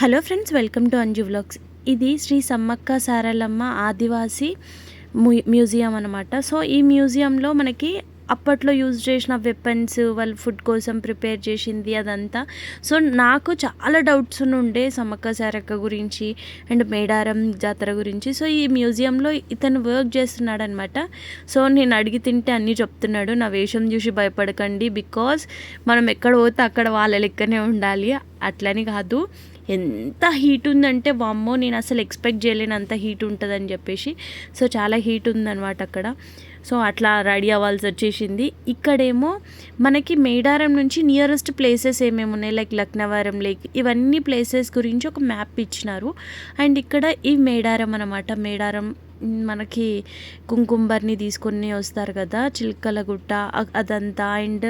Hello friends welcome to Anju vlogs. ఇది శ్రీ సమ్మక్క సారలమ్మ ఆదివాసీ మ్యూ museum అనమాట సో ఈ మ్యూజియంలో మనకి అప్పట్లో యూజ్ చేసిన వెపన్స్ వాళ్ళు ఫుడ్ కోసం ప్రిపేర్ చేసింది అదంతా. సో నాకు చాలా డౌట్స్ ఉండే సమ్మక్క సారక్క గురించి అండ్ మేడారం జాతర గురించి. సో ఈ మ్యూజియంలో ఇతను వర్క్ చేస్తున్నాడు అనమాట సో నేను అడిగి తింటే అన్నీ చెప్తున్నాడు. నా వేషం చూసి భయపడకండి బికాస్ మనం ఎక్కడ పోతే అక్కడ వాళ్ళ లెక్కనే ఉండాలి. అట్లని కాదు. ఎంత హీట్ ఉందంటే వామ్మో నేను అసలు ఎక్స్పెక్ట్ చేయలేను అంత హీట్ ఉంటుందని చెప్పేసి. సో చాలా హీట్ ఉందన్నమాట అక్కడ. సో అట్లా రెడీ అవ్వాల్సి వచ్చేసింది. ఇక్కడేమో మనకి మేడారం నుంచి నియరెస్ట్ ప్లేసెస్ ఏమేమి ఉన్నాయి? లైక్ లక్నవరం లేక్ ఇవన్నీ ప్లేసెస్ గురించి ఒక మ్యాప్ ఇచ్చినారు. అండ్ ఇక్కడ ఈ మేడారం అనమాట మేడారం మనకి కుంకుంబర్ని తీసుకొని వస్తారు కదా చిల్కల గుట్ట అదంతా. అండ్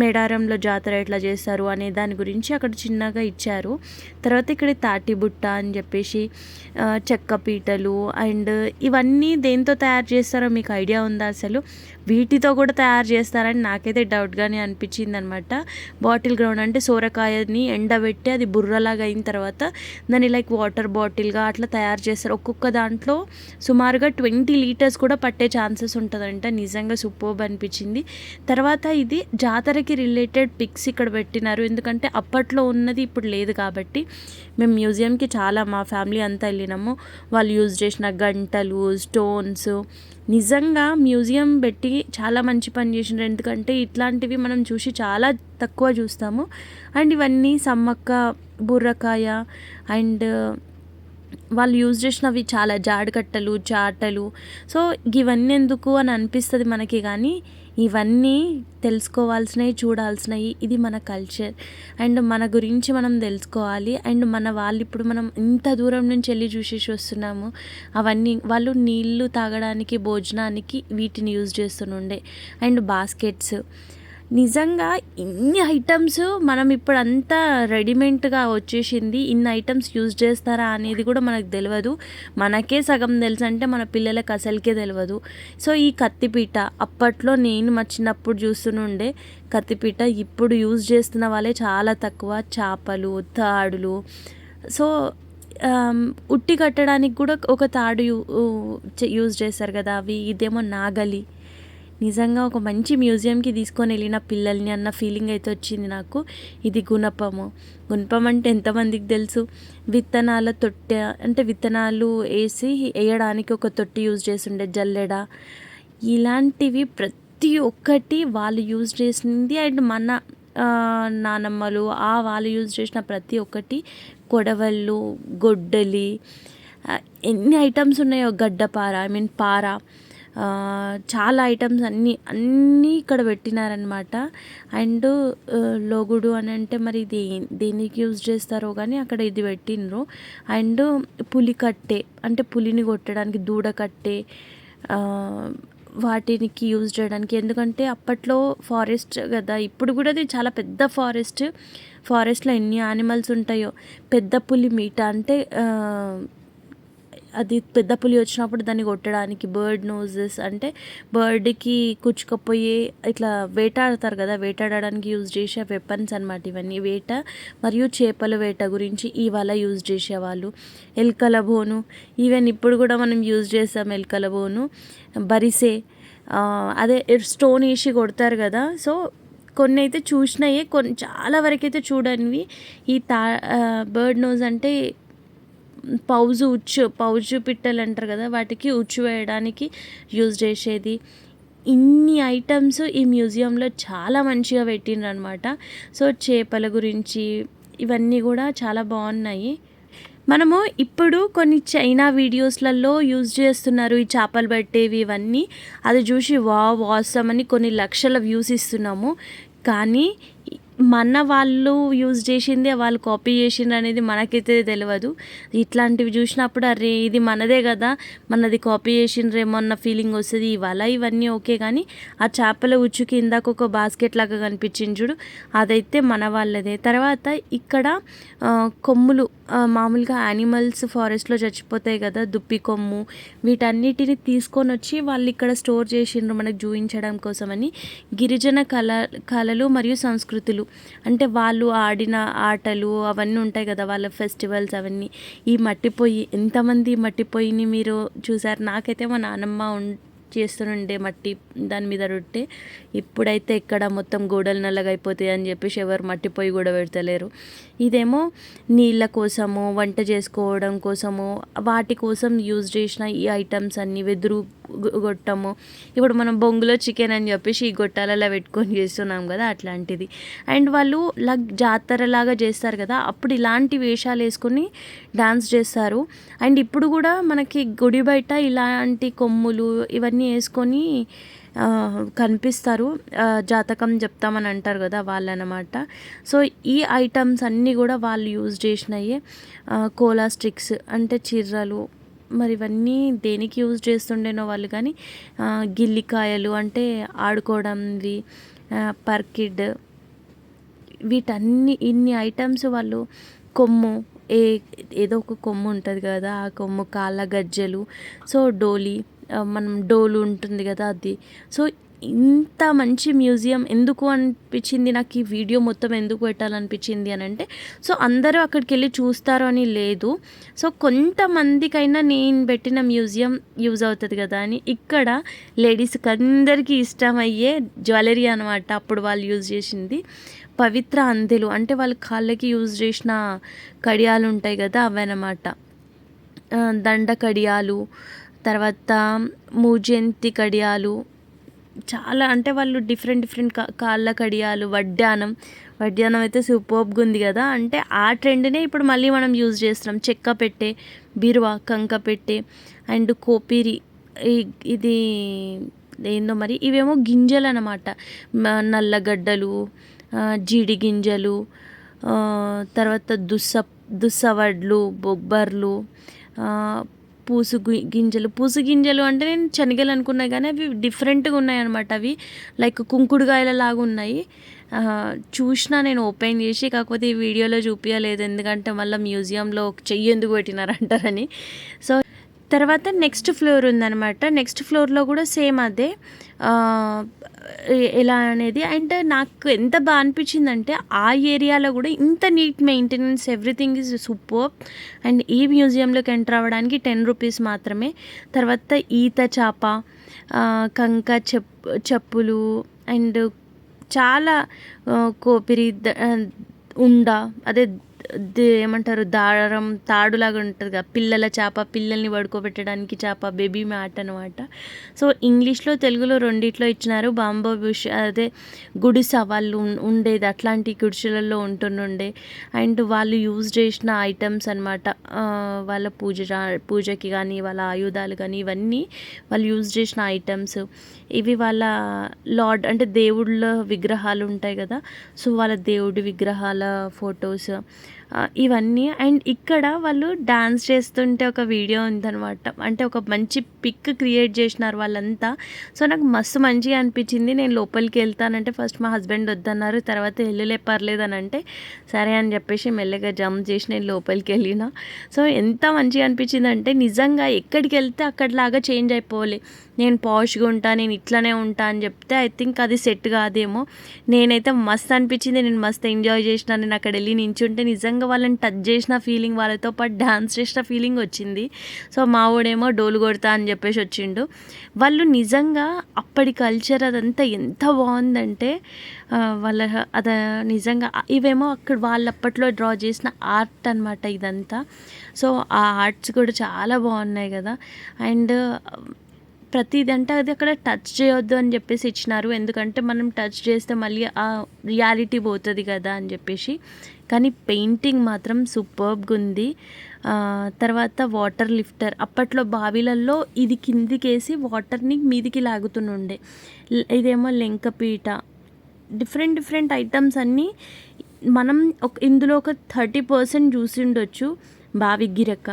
మేడారంలో జాతర ఎట్లా చేస్తారు అనే దాని గురించి అక్కడ చిన్నగా ఇచ్చారు. తర్వాత ఇక్కడ తాటి బుట్ట అని చెప్పేసి చెక్క పీటలు అండ్ ఇవన్నీ దేంతో తయారు చేస్తారో మీకు ఐడియా ఉందా అసలు? వీటితో కూడా తయారు చేస్తారని నాకైతే డౌట్గానే అనిపించింది అనమాట బాటిల్ గ్రౌండ్ అంటే సోరకాయని ఎండబెట్టి అది బుర్రలాగా అయిన తర్వాత దాన్ని లైక్ వాటర్ బాటిల్గా అట్లా తయారు చేస్తారు. ఒక్కొక్క దాంట్లో సుమారుగా ట్వంటీ లీటర్స్ కూడా పట్టే ఛాన్సెస్ ఉంటుందంట. నిజంగా సూపర్బ్ అనిపించింది. తర్వాత ఇది జాతర జాతరకి రిలేటెడ్ పిక్స్ ఇక్కడ పెట్టినారు. ఎందుకంటే అప్పట్లో ఉన్నది ఇప్పుడు లేదు కాబట్టి మేము మ్యూజియంకి చాలా మా ఫ్యామిలీ అంతా వెళ్ళినాము. వాళ్ళు యూజ్ చేసిన గంటలు స్టోన్స్. నిజంగా మ్యూజియం పెట్టి చాలా మంచి పని చేసినారు. ఎందుకంటే ఇట్లాంటివి మనం చూసి చాలా తక్కువ చూస్తాము. అండ్ ఇవన్నీ సమ్మక్క బుర్రకాయ అండ్ వాళ్ళు యూజ్ చేసినవి చాలా జాడకట్టలు చాటలు. సో ఇవన్నీ ఎందుకు అని అనిపిస్తుంది మనకి కానీ ఇవన్నీ తెలుసుకోవాల్సినవి చూడాల్సినవి ఇది మన కల్చర్ అండ్ మన గురించి మనం తెలుసుకోవాలి. అండ్ మన వాళ్ళు ఇప్పుడు మనం ఇంత దూరం నుంచి వెళ్ళి చూసేసి వస్తున్నాము. అవన్నీ వాళ్ళు నీళ్ళు తాగడానికి భోజనానికి వీటిని యూజ్ చేస్తుండే. And baskets. నిజంగా ఇన్ని ఐటమ్స్ మనం ఇప్పుడు అంతా రెడీమేడ్గా వచ్చేసింది. ఇన్ని ఐటమ్స్ యూజ్ చేస్తారా అనేది కూడా మనకు తెలియదు మనకే సగం తెలుసు అంటే మన పిల్లలకు అసలుకే తెలియదు సో ఈ కత్తిపీట అప్పట్లో నేను మా చిన్నప్పుడు చూస్తుండే కత్తిపీట ఇప్పుడు యూజ్ చేస్తున్న వాళ్ళే చాలా తక్కువ. చేపలు తాడులు. సో ఉట్టి కట్టడానికి కూడా ఒక తాడు యూ యూజ్ చేస్తారు కదా. అవి ఇదేమో నాగలి. నిజంగా ఒక మంచి మ్యూజియంకి తీసుకొని వెళ్ళిన పిల్లల్ని అన్న ఫీలింగ్ అయితే వచ్చింది నాకు. ఇది గుణపము. గుణపం అంటే ఎంతమందికి తెలుసు? విత్తనాల తొట్టె అంటే విత్తనాలు వేసి వేయడానికి ఒక తొట్టి యూజ్ చేస్తుండే జల్లెడ. ఇలాంటివి ప్రతి ఒక్కటి వాళ్ళు యూజ్ చేసింది అండ్ మన నానమ్మలు ఆ వాళ్ళు యూజ్ చేసిన ప్రతి ఒక్కటి కొడవళ్ళు గొడ్డలి ఎన్ని ఐటమ్స్ ఉన్నాయో గడ్డపార ఐ మీన్ పార. చాలా ఐటమ్స్ అన్నీ అన్నీ ఇక్కడ పెట్టినారనమాట అండ్ లోగుడు అని అంటే మరి ఇది దేనికి యూజ్ చేస్తారో కానీ అక్కడ ఇది పెట్టినరు అండ్ పులి కట్టే అంటే పులిని కొట్టడానికి దూడ కట్టే వాటికి యూజ్ చేయడానికి. ఎందుకంటే అప్పట్లో ఫారెస్ట్ కదా ఇప్పుడు కూడా అది చాలా పెద్ద ఫారెస్ట్. ఫారెస్ట్లో ఎన్ని యానిమల్స్ ఉంటాయో పెద్ద పులి మీట అంటే అది పెద్ద పులి వచ్చినప్పుడు దాన్ని కొట్టడానికి బర్డ్ నోజెస్ అంటే బర్డ్కి కుచ్చుకపోయి ఇట్లా వేటాడతారు కదా వేటాడడానికి యూజ్ చేసే వెపన్స్ అనమాట ఇవన్నీ. వేట మరియు చేపల వేట గురించి ఇవాళ యూజ్ చేసేవాళ్ళు ఎల్కల బోను ఈవెన్ ఇప్పుడు కూడా మనం యూజ్ చేస్తాం ఎల్కల బోను. బరిసే అదే స్టోన్ వేసి కొడతారు కదా. సో కొన్ని అయితే చూసినాయే కొన్ని చాలా వరకు అయితే చూడనివి. ఈ తా బర్డ్ నోజ్ అంటే పౌజు ఉచ్చు పౌజు పిట్టలు అంటారు కదా వాటికి ఉచ్చు వేయడానికి యూజ్ చేసేది. ఇన్ని ఐటమ్స్ ఈ మ్యూజియంలో చాలా మంచిగా పెట్టిండ్రనమాట సో చేపల గురించి ఇవన్నీ కూడా చాలా బాగున్నాయి. మనము ఇప్పుడు కొన్ని చైనా వీడియోస్లలో యూజ్ చేస్తున్నారు ఈ చేపలు పట్టేవి ఇవన్నీ. అది చూసి వా వాసం అని కొన్ని లక్షల వ్యూస్ ఇస్తున్నాము. కానీ మన వాళ్ళు యూజ్ చేసిందే వాళ్ళు కాపీ చేసిండ్రు అనేది మనకైతే తెలియదు ఇట్లాంటివి చూసినప్పుడు అరే ఇది మనదే కదా మనది కాపీ చేసిండ్రేమో అన్న ఫీలింగ్ వస్తుంది ఇవాళ ఇవన్నీ ఓకే కానీ ఆ చేపల ఉచ్చుకి ఇందాక ఒక బాస్కెట్ లాగా కనిపించింది చూడు అదైతే మన వాళ్ళదే. తర్వాత ఇక్కడ కొమ్ములు మామూలుగా యానిమల్స్ ఫారెస్ట్లో చచ్చిపోతాయి కదా దుప్పి కొమ్ము వీటన్నిటిని తీసుకొని వచ్చి వాళ్ళు ఇక్కడ స్టోర్ చేసిండ్రు మనకు చూపించడం కోసమని. గిరిజన కళ కళలు మరియు సంస్కృతులు. అంటే వాళ్ళు ఆడిన ఆటలు అవన్నీ ఉంటాయి కదా వాళ్ళ ఫెస్టివల్స్ అవన్నీ. ఈ మట్టి పొయ్యి ఎంతమంది మట్టి పొయ్యిని మీరు చూసారు? నాకైతే మా నానమ్మ ఉం చేస్తుండే మట్టి దాని మీద రొట్టె. ఇప్పుడైతే ఎక్కడ మొత్తం గోడలు నల్లగైపోతాయి అని చెప్పేసి ఎవరు మట్టి పొయ్యి కూడా పెడతలేరు. ఇదేమో నీళ్ళ కోసము వంట చేసుకోవడం కోసము వాటి కోసం యూజ్ చేసిన ఈ ఐటమ్స్ అన్నీ వెదురు గొట్టము. ఇప్పుడు మనం బొంగులో చికెన్ అని చెప్పేసి ఈ గొట్టాలలో పెట్టుకొని చేస్తున్నాం కదా అట్లాంటిది. అండ్ వాళ్ళు లగ్ జాతరలాగా చేస్తారు కదా అప్పుడు ఇలాంటి వేషాలు వేసుకొని డాన్స్ చేస్తారు. అండ్ ఇప్పుడు కూడా మనకి గుడి బయట ఇలాంటి కొమ్ములు ఇవన్నీ వేసుకొని కనిపిస్తారు. జాతకం చెప్తామని అంటారు కదా వాళ్ళు అనమాట సో ఈ ఐటమ్స్ అన్నీ కూడా వాళ్ళు యూజ్ చేసినవి కోలా స్టిక్స్ అంటే చిర్రలు మరి ఇవన్నీ దేనికి యూజ్ చేస్తుండేనో వాళ్ళు కానీ గిల్లికాయలు అంటే ఆడుకోవడంవి పర్కిడ్ వీటన్ని ఇన్ని ఐటమ్స్ వాళ్ళు కొమ్ము ఏ ఏదో ఒక కొమ్ము ఉంటుంది కదా ఆ కొమ్ము కాళ్ళ గజ్జెలు సో డోలి మనం డోలు ఉంటుంది కదా అది. సో ఇంత మంచి మ్యూజియం ఎందుకు అనిపించింది? నాకు ఈ వీడియో మొత్తం ఎందుకు పెట్టాలనిపించింది అని అంటే సో అందరూ అక్కడికి వెళ్ళి చూస్తారు అని లేదు. సో కొంతమందికైనా నేను పెట్టిన మ్యూజియం యూజ్ అవుతుంది కదా అని. ఇక్కడ లేడీస్కి అందరికీ ఇష్టమయ్యే జ్యువెలరీ అనమాట అప్పుడు వాళ్ళు యూజ్ చేసింది. పవిత్ర అందెలు అంటే వాళ్ళ కాళ్ళకి యూజ్ చేసిన కడియాలు ఉంటాయి కదా అవన్నమాట దండ కడియాలు తర్వాత మూజంతి కడియాలు చాలా అంటే వాళ్ళు డిఫరెంట్ డిఫరెంట్ కా కాళ్ళ కడియాలు వడ్డానం. వడ్డానం అయితే సూపర్బ్గా ఉంది కదా. అంటే ఆ ట్రెండ్నే ఇప్పుడు మళ్ళీ మనం యూజ్ చేస్తున్నాం. చెక్క పెట్టే బీరువా కంక పెట్టే అండ్ కోపిరి. ఇది ఏందో మరి? ఇవేమో గింజలు అనమాట నల్లగడ్డలు జీడి గింజలు తర్వాత దుస్స దుస్సవడ్లు బొబ్బర్లు పూసు గింజలు. పూసు గింజలు అంటే నేను శనగలు అనుకున్నా కానీ అవి డిఫరెంట్గా ఉన్నాయి అనమాట అవి. లైక్ కుంకుడుకాయల లాగా ఉన్నాయి చూసినా నేను ఓపెన్ చేసి కాకపోతే ఈ వీడియోలో చూపించలేదు ఎందుకంటే మళ్ళీ మ్యూజియంలో చెయ్యి ఎందుకు పెట్టినారంటారని. సో తర్వాత నెక్స్ట్ ఫ్లోర్ ఉందన్నమాట. నెక్స్ట్ ఫ్లోర్లో కూడా సేమ్ అదే. ఎలా అనేది. అండ్ నాకు ఎంత బాగా అనిపించిందంటే ఆ ఏరియాలో కూడా ఇంత neat maintenance everything is super and ఈ మ్యూజియంలోకి ఎంటర్ అవ్వడానికి టెన్ రూపీస్ మాత్రమే. తర్వాత ఈత చేప కంక చెప్ చెప్పులు అండ్ చాలా కోపిరి ఉండ అదే ఏమంటారు దారం తాడులాగా ఉంటుంది కదా పిల్లల చేప పిల్లల్ని పడుకోబెట్టడానికి చేప బేబీ మ్యాట్ అనమాట సో ఇంగ్లీష్లో తెలుగులో రెండిట్లో ఇచ్చినారు. బాంబో బుష్ అదే గుడిస వాళ్ళు ఉండేది. అట్లాంటి గుడిసెలలో ఉంటుండే అండ్ వాళ్ళు యూజ్ చేసిన ఐటమ్స్ అనమాట వాళ్ళ పూజ పూజకి కానీ వాళ్ళ ఆయుధాలు కానీ ఇవన్నీ వాళ్ళు యూజ్ చేసిన ఐటమ్స్. ఇవి వాళ్ళ లార్డ్ అంటే దేవుళ్ళ విగ్రహాలు ఉంటాయి కదా. సో వాళ్ళ దేవుడి విగ్రహాల ఫొటోస్. ఇవన్నీ. అండ్ ఇక్కడ వాళ్ళు డ్యాన్స్ చేస్తుంటే ఒక వీడియో ఉందన్నమాట. అంటే ఒక మంచి పిక్ క్రియేట్ చేసినారు వాళ్ళంతా. సో నాకు మస్తు మంచిగా అనిపించింది. నేను లోపలికి వెళ్తానంటే ఫస్ట్ మా హస్బెండ్ వద్దన్నారు. తర్వాత వెళ్ళలే పర్లేదు అని అంటే సరే అని చెప్పేసి మెల్లగా జంప్ చేసి నేను లోపలికి వెళ్ళిన. సో ఎంత మంచిగా అనిపించింది అంటే నిజంగా ఎక్కడికి వెళ్తే అక్కడిలాగా చేంజ్ అయిపోవాలి. నేను పాష్గా ఉంటా నేను ఇట్లానే ఉంటా అని చెప్తే ఐ థింక్ అది సెట్ కాదేమో. నేనైతే మస్త్ అనిపించింది నేను మస్త్ ఎంజాయ్ చేసిన నేను అక్కడ వెళ్ళి నించుంటే నిజంగా వాళ్ళని టచ్ చేసిన ఫీలింగ్ వాళ్ళతో పాటు డాన్స్ చేసిన ఫీలింగ్ వచ్చింది. సో మా వాడేమో డోలు కొడతా అని చెప్పేసి వచ్చిండు. వాళ్ళు నిజంగా అప్పటి కల్చర్ అదంతా ఎంత బాగుందంటే వాళ్ళ అద నిజంగా ఇవేమో అక్కడ వాళ్ళు అప్పట్లో డ్రా చేసిన ఆర్ట్ అనమాట ఇదంతా. సో ఆ ఆర్ట్స్ కూడా చాలా బాగున్నాయి కదా. అండ్ ప్రతిది అంటే అది అక్కడ టచ్ చేయొద్దు అని చెప్పేసి ఇచ్చినారు. ఎందుకంటే మనం టచ్ చేస్తే మళ్ళీ ఆ రియాలిటీ పోతుంది కదా అని చెప్పేసి. కానీ పెయింటింగ్ మాత్రం సూపర్బ్గా ఉంది. తర్వాత వాటర్ లిఫ్టర్ అప్పట్లో బావిలలో ఇది కిందికేసి వాటర్ని మీదికి లాగుతుండే ఇదేమో లెంకపీట డిఫరెంట్ డిఫరెంట్ ఐటమ్స్ అన్నీ మనం ఒక ఇందులో ఒక థర్టీ పర్సెంట్ చూసి ఉండొచ్చు. బావి గిరక.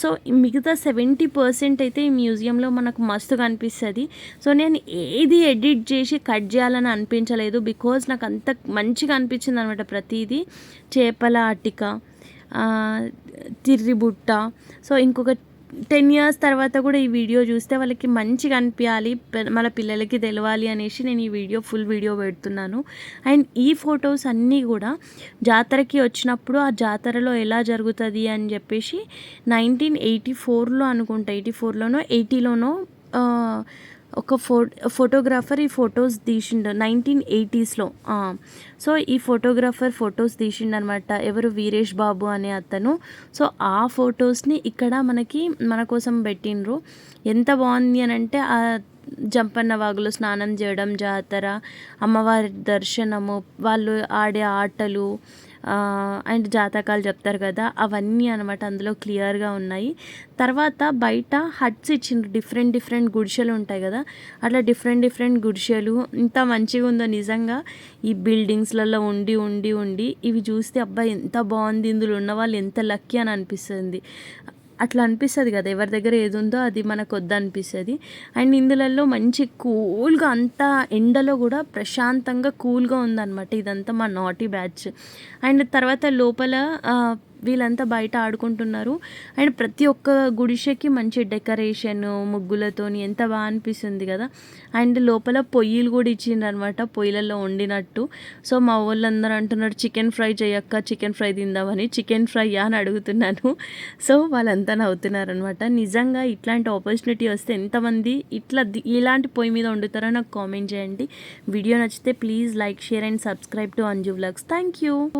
సో మిగతా సెవెంటీ పర్సెంట్ అయితే ఈ మ్యూజియంలో మనకు మస్తు కనిపిస్తుంది. సో నేను ఏది ఎడిట్ చేసి కట్ చేయాలని అనిపించలేదు. బికాజ్ నాకు అంత మంచిగా అనిపించింది అనమాట ప్రతిదీ. చేపల అటిక తిర్రిబుట్ట. సో ఇంకొక టెన్ ఇయర్స్ తర్వాత కూడా ఈ వీడియో చూస్తే వాళ్ళకి మంచిగా అనిపించాలి మన పిల్లలకి తెలవాలి అనేసి నేను ఈ వీడియో ఫుల్ వీడియో పెడుతున్నాను. అండ్ ఈ ఫొటోస్ అన్నీ కూడా జాతరకి వచ్చినప్పుడు ఆ జాతరలో ఎలా జరుగుతుంది అని చెప్పేసి నైన్టీన్ ఎయిటీ ఫోర్లో అనుకుంటా ఎయిటీ ఫోర్లోనో ఎయిటీలోనో ఒక ఫో ఫోటోగ్రాఫర్ ఈ ఫొటోస్ తీసిండు నైన్టీన్ ఎయిటీస్లో సో ఈ ఫోటోగ్రాఫర్ ఫొటోస్ తీసిండు అనమాట ఎవరు వీరేష్ బాబు అనే అతను. సో ఆ ఫొటోస్ని ఇక్కడ మనకి మన కోసం పెట్టిండ్రు. ఎంత బాగుంది అని అంటే ఆ జంపన్న వాగులో స్నానం చేయడం జాతర అమ్మవారి దర్శనము వాళ్ళు ఆడే ఆటలు అండ్ జాతకాలు చెప్తారు కదా అవన్నీ అనమాట అందులో క్లియర్గా ఉన్నాయి. తర్వాత బయట హట్స్ ఇచ్చిండ్రు డిఫరెంట్ డిఫరెంట్ గుడిసెలు ఉంటాయి కదా అట్లా డిఫరెంట్ డిఫరెంట్ గుడిసెలు ఇంత మంచిగా ఉందో నిజంగా ఈ బిల్డింగ్స్లలో ఉండి ఉండి ఉండి ఇవి చూస్తే అబ్బాయి ఎంత బాగుంది ఇందులో ఉన్న వాళ్ళు ఎంత లక్కీ అని అనిపిస్తుంది. అట్లా అనిపిస్తుంది కదా ఎవరి దగ్గర ఏది ఉందో అది మనకు వద్దు అనిపిస్తుంది అండ్ ఇందులలో మంచి కూల్గా అంతా ఎండలో కూడా ప్రశాంతంగా కూల్గా ఉందన్నమాట ఇదంతా మా నాటీ బ్యాచ్. అండ్ తర్వాత లోపల వీళ్ళంతా బయట ఆడుకుంటున్నారు. అండ్ ప్రతి ఒక్క గుడిసెకి మంచి డెకరేషన్ ముగ్గులతోని ఎంత బాగా అనిపిస్తుంది కదా. అండ్ లోపల పొయ్యిలు కూడా ఇచ్చిండ్రు అనమాట పొయ్యిలలో వండినట్టు. సో మా వాళ్ళందరూ అంటున్నారు చికెన్ ఫ్రై చేయక్క చికెన్ ఫ్రై తిందామని. చికెన్ ఫ్రై అని అడుగుతున్నాను. సో వాళ్ళంతా నవ్వుతున్నారు అనమాట నిజంగా ఇట్లాంటి ఆపర్చునిటీ వస్తే ఎంతమంది ఇట్లా ఇలాంటి పొయ్యి మీద వండుతారో నాకు కామెంట్ చేయండి. వీడియో నచ్చితే please like share and subscribe to Anju vlogs. Thank you